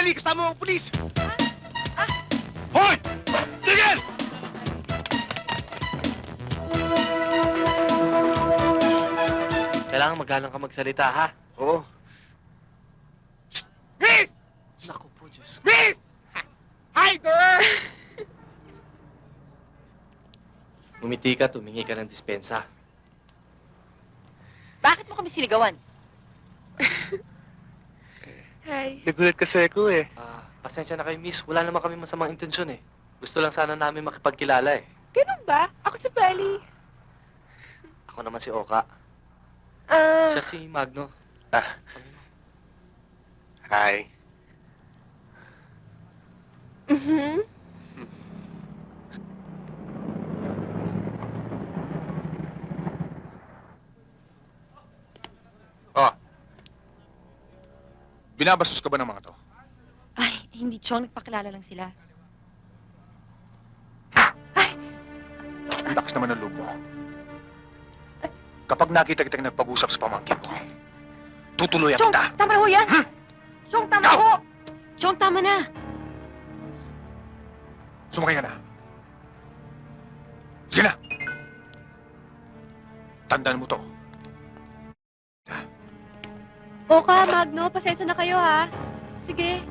Feli, kasama mo ang pulis! Hoy! Tigil! Kailangan magalang ka magsalita, ha? Oo. Miss! Naku po, Diyos. Miss! Hi, girl! Umiti ka, tumingi ka ng dispensa. Bakit mo kami sinigawan? Hi. Nagulat kasi ako eh. Ah, pasensya na kayo, miss. Wala naman kami masamang intensyon, eh. Gusto lang sana namin makipagkilala, eh. Ganun ba? Ako si Belly. Ako naman si Oka. Ah, Siya si Magno. Ah. Hi. mhm. Oh. Binabastos ka ba ng mga to? Ay, hindi, Chong. Nagpakilala lang sila. Ang lakas naman ng loob mo. Kapag nakita kitang nagpag-usap sa pamangkin mo, tutuloy Chong, kita. tama na ho yan! Chong, tama Ikaw! ho! Chong, tama na! Sumakay ka na. Sige na. Tandaan mo to. Oka, Magno, pasensya na kayo, ha? Sige.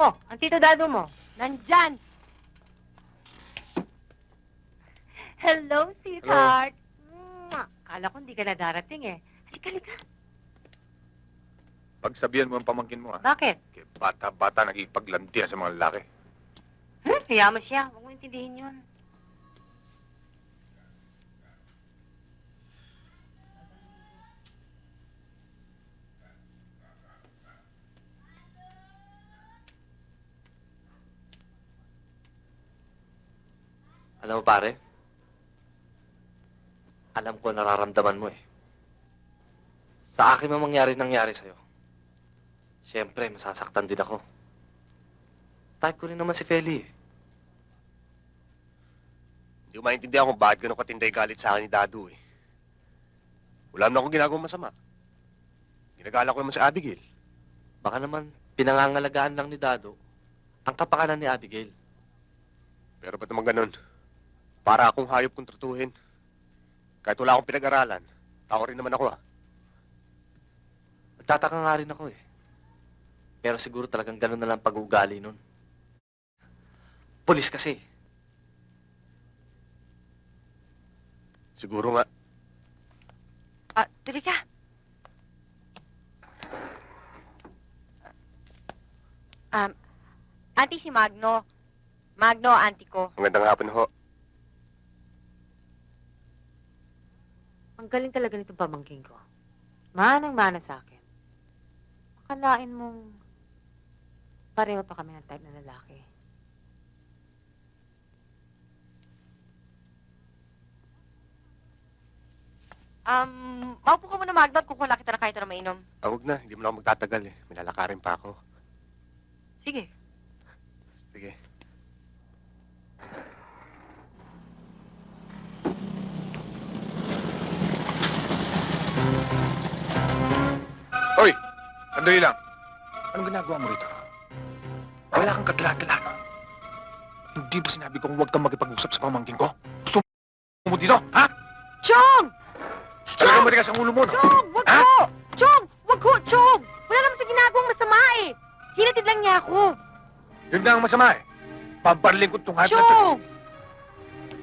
Oh, ang tito dado mo. Nandyan. Hello, sweetheart. Mwah. Kala ko hindi ka na darating eh. Halika, halika. Pagsabihan mo ang pamangkin mo, ah. Bakit? Bata-bata nagipaglantian sa mga lalaki. Hmm? Kaya mo siya. Huwag mo intindihin yun. Alam mo, pare? Alam ko nararamdaman mo, eh. Sa akin man mangyari nangyari sa'yo. Siyempre, masasaktan din ako. Type ko rin naman si Feli, eh. Hindi ko maintindihan kung bakit ganun katinday galit sa akin ni Dadu eh. Wala naman akong ginagawang masama. Ginagala ko naman si Abigail. Baka naman, pinangangalagaan lang ni Dado ang kapakanan ni Abigail. Pero ba't naman ganun? Para akong hayop kong tratuhin. Kahit wala akong pinag-aralan, tao rin naman ako ah. Nagtataka nga rin ako, eh. Pero siguro talagang ganun na lang pag-uugali nun. Pulis kasi. Siguro nga. Ah, tuloy ka. Um, auntie si Magno. Magno, auntie ko. Magandang hapon ho. Ang galing talaga nitong pamangking ko. Manang-mana sa akin. Akalain mong pareho pa kami ng type na lalaki. Um, maupo ka muna, Magno, at kukuha kita na kahit na mainom. Ah, huwag na. Hindi mo na ako magtatagal eh. May lalakarin pa ako. Sige. Sige. Sandali lang. Anong ginagawa mo rito? Wala kang kadala-dala, no? Hindi ba sinabi kong huwag kang makipag-usap sa pamangkin ko? Gusto mo dito, ha? Chong! Talagang matigas ang ulo mo, no? Chong! Wag Ha? ko! Chong! Wag ko! Chong! Wala naman sa ginagawang masama eh! Hinatid lang niya ako. Yun na ang masama, eh. Pabarling ko itong hata. Chong!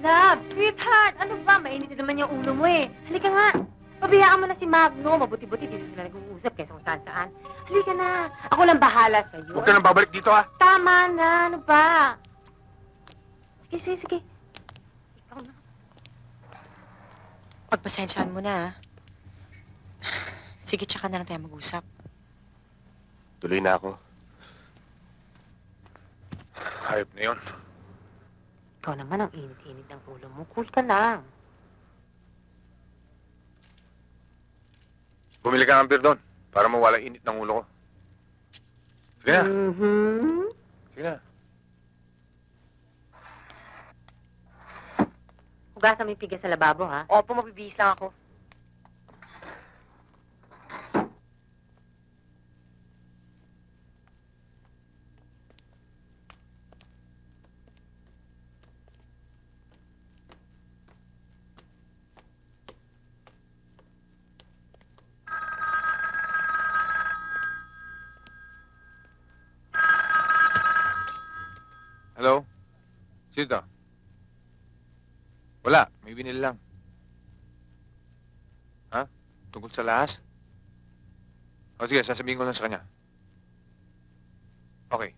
Love, sweetheart, ano ba? Mainit na naman yung ulo mo eh. Halika nga. Pabiyaan mo na si Magno. Mabuti-buti dito sila nag-uusap kaysa kung saan-saan. Halika na. Ako lang bahala sa'yo. Huwag ka nang babalik dito, ha? Tama na. Ano ba? Sige, sige, sige. Ikaw na. Pagpasensyahan mo na, ah. Sige, tsaka na lang tayo mag-usap. Tuloy na ako. Hayop na yun. Ikaw naman ang init-init ng ulo mo. Cool ka lang. Bumili ka ng beer doon para mawala init ng ulo ko. Sige na. Mm-hmm. Sige na. Hugasan mo yung piga sa lababo, ha? Opo, mabibihis lang ako. Hello? Sino? Wala. May binili lang. Ha? Tungkol sa lahas? O sige, sasabihin ko lang sa kanya. Okay.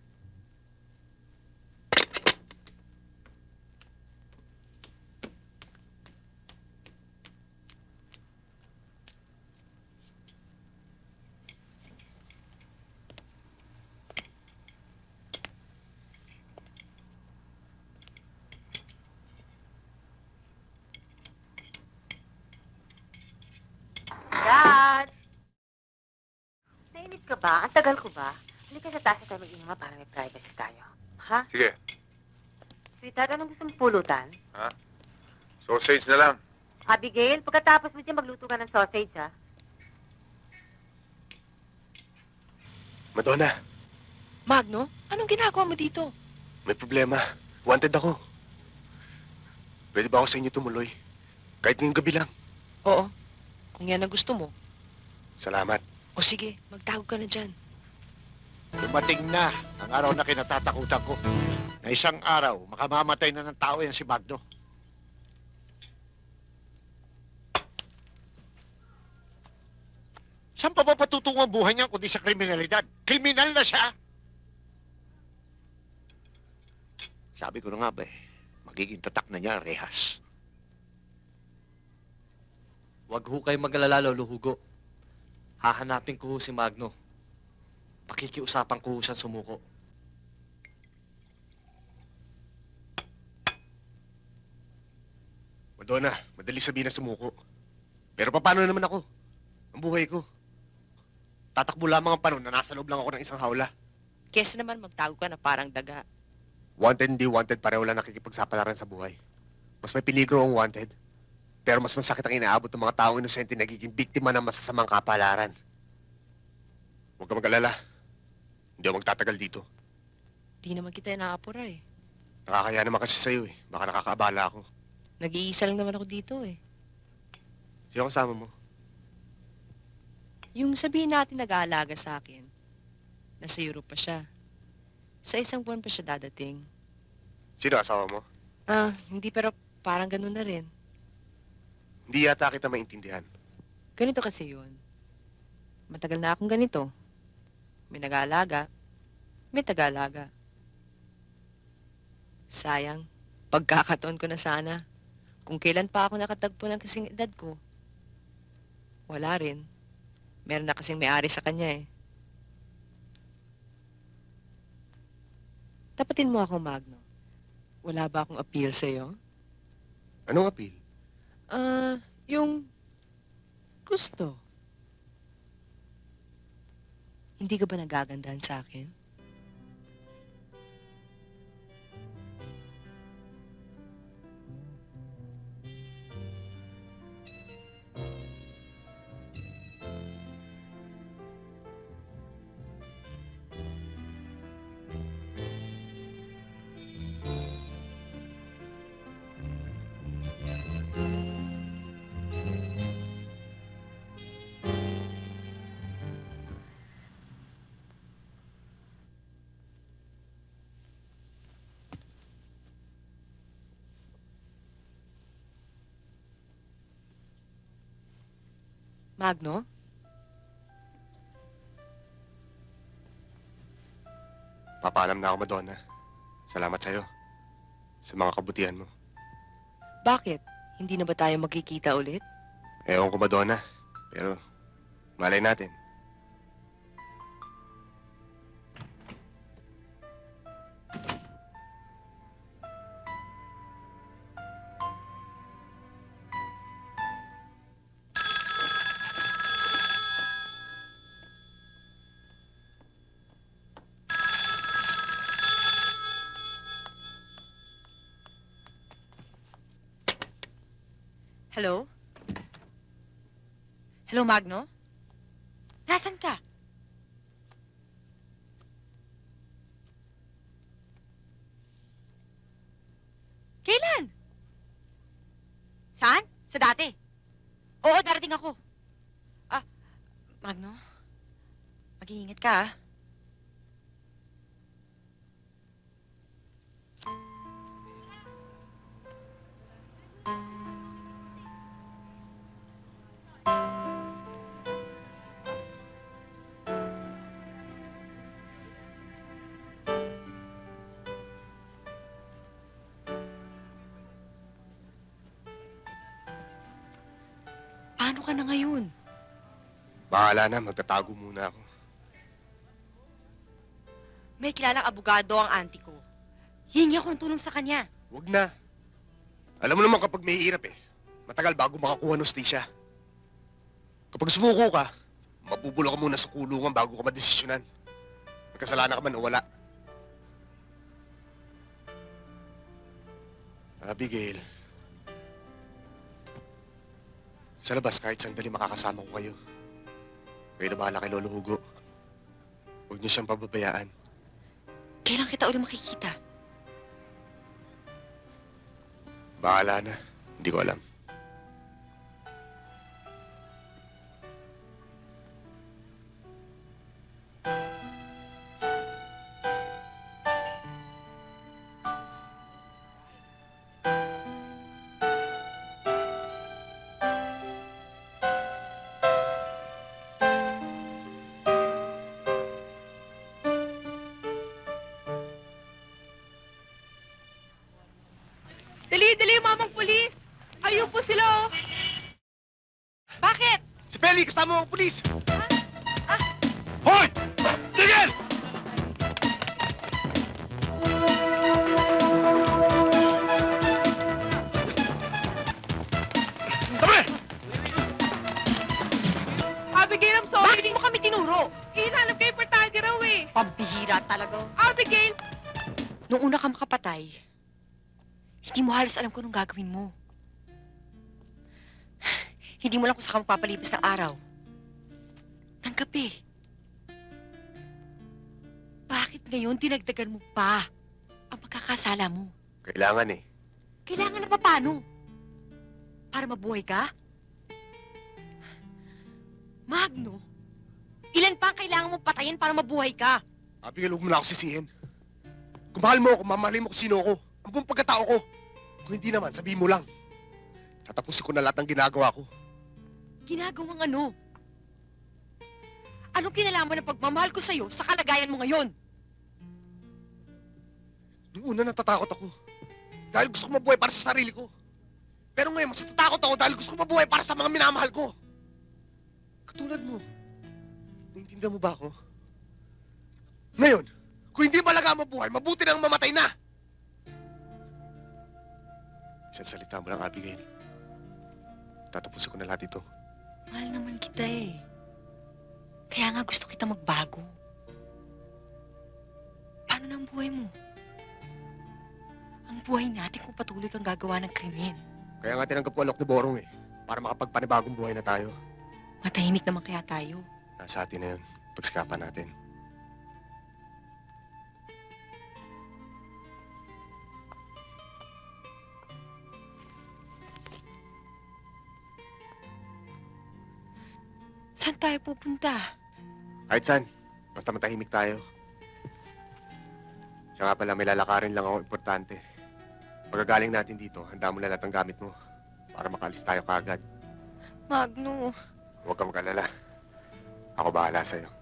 Ba? Ang tagal ko ba? Halika sa taas na tayo mag-inuman para may privacy tayo. Ha? Sige. Sweetheart, anong gusto mong pulutan? Sausage na lang. Abigail, pagkatapos mo dyan, magluto ka ng sausage, ha? Madonna, Magno, anong ginagawa mo dito? may problema. Wanted ako. Pwede ba ako sa inyo tumuloy? Kahit ngayong gabi lang. Oo, kung yan ang gusto mo. Salamat. O sige, magtawag ka na dyan. Dumating na ang araw na kinatatakutan ko. Na isang araw, makamamatay na ng tao yan si Magno. Saan pa ba patutungo ang buhay niya kundi sa kriminalidad? Kriminal na siya! Sabi ko na nga ba eh, magiging tatak na niya ang rehas. Huwag ho kayo mag-alala, Lolo Hugo. Hahanapin ko si Magno. Pakikiusapan ko siyang sumuko. Madonna, madali sabihin na sumuko. Pero paano naman ako? Ang buhay ko. Tatakbo lamang ang panahon na nasa loob lang ako ng isang hawla. Kesa naman magtawag ka na parang daga. Wanted hindi wanted, pareho lang nakikipagsapalaran sa buhay. Mas may peligro ang wanted. Pero mas masakit ang inaabot ng mga taong inosente nagiging biktima ng masasamang kapalaran. Huwag ka mag-alala. Hindi ako magtatagal dito. Di naman kita inaapura eh. Nakakaya naman kasi sa'yo eh. Baka nakakaabala ako. Nag-iisa lang naman ako dito eh. Sino kasama mo? Yung sabihin natin nag-aalaga sa akin, nasa Europe pa siya. Sa isang buwan pa siya dadating. Sino asawa mo? Ah, hindi pero parang ganun na rin. Hindi yata kita maintindihan. Ganito kasi yun. Matagal na akong ganito. May nag-aalaga, may taga-alaga. Sayang, pagkakataon ko na sana. Kung kailan pa ako nakatagpo ng kasing edad ko. Wala rin. Meron na kasing may-ari sa kanya eh. Tapatin mo ako, Magno. Wala ba akong appeal sa'yo? Anong appeal? Ah, yung gusto. Hindi ka ba nagagandahan sa akin? Magno? Papaalam na ako, Madonna. Salamat sa'yo. Sa mga kabutihan mo. Bakit? Hindi na ba tayo magkikita ulit? Ewan ko, Madonna. Pero, malay natin. Hello, Magno? Nasaan ka? Kailan? Saan? Sa dati? Oo, darating ako. Ah, Magno? Mag-iingat ka, ah. Paano ka na ngayon? Bahala na, magtatago muna ako. May kilalang abogado ang auntie ko. Hingi ako ng tulong sa kanya. Huwag na. Alam mo naman kapag may hirap eh, matagal bago makakuha ng stisya. Kapag sumuko ka, mabubulo ka muna sa kulungan bago ka madesisyonan. May kasalanan ka man o wala. Abigail, sa labas kahit sandali makakasama ko kayo. Kayo na bahala kay Lolo Hugo. Huwag niyo siyang pababayaan. Kailan kita ulit makikita? Bahala na. Hindi ko alam. Dali, dali, mamang pulis! Ayun po sila, oh! Bakit? Si Pelly, kasama mo ang pulis! Hoy! Tigil! Tabi! Abigail, I'm sorry! Bakit mo kami tinuro? Hinahanap kayo importante raw eh! Pambihira talaga. Abigail! Nung una ka makapatay, hindi mo halos alam kung anong gagawin mo. Hindi mo lang kung saan ka magpapalipas ng araw. Ng gabi. Bakit ngayon dinagdagan mo pa ang pagkakasala mo? Kailangan eh. Kailangan na pa paano? Para mabuhay ka? Magno, ilan pa ang kailangan mong patayin para mabuhay ka? Abigail, huwag mo na ako sisihin. Kung mahal mo ako, mamahalin mo kung sino ako. Ang buong pagkatao ko. Kung hindi naman, sabihin mo lang. Tatapusin ko na lahat ng ginagawa ko. Ginagawang ano? Anong kinalaman ng pagmamahal ko sa'yo sa kalagayan mo ngayon? Noong una natatakot ako. Dahil gusto ko mabuhay para sa sarili ko. Pero ngayon, mas natatakot ako dahil gusto ko mabuhay para sa mga minamahal ko. Katulad mo. Naiintindihan mo ba ako? Ngayon, kung hindi malaga mabuhay, mabuti nang mamatay na. Isang salita mo lang, Abigail. Tatapusin ko na lahat ito. Mahal naman kita eh. Kaya nga gusto kita magbago. Paano na ang buhay mo? Ang buhay natin kung patuloy kang gagawa ng krimen. Kaya nga tinanggap ko alok ni Borong eh. Para makapagpanibagong buhay na tayo. Matahimik naman kaya tayo. Nasa atin na yun. Pagsikapan natin. Saan tayo pupunta? Kahit saan, basta matahimik tayo. Siya nga pala, may lalakarin lang ako importante. Pagkagaling natin dito, handa mo na lahat ng gamit mo para makalis tayo kaagad. Magno. Huwag kang magalala. Ako bahala sa'yo.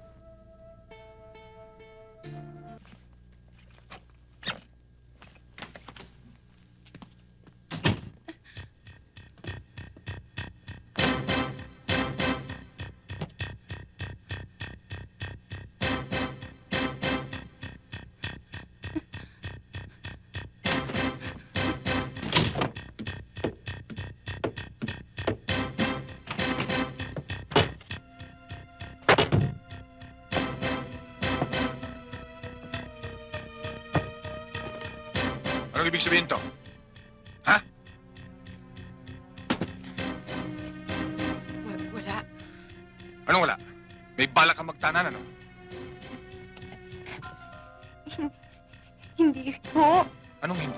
ibig sabihin to? Ha? Wala. wala. Anong wala? May balak kang magtanan, ano? Hindi po. Anong hindi?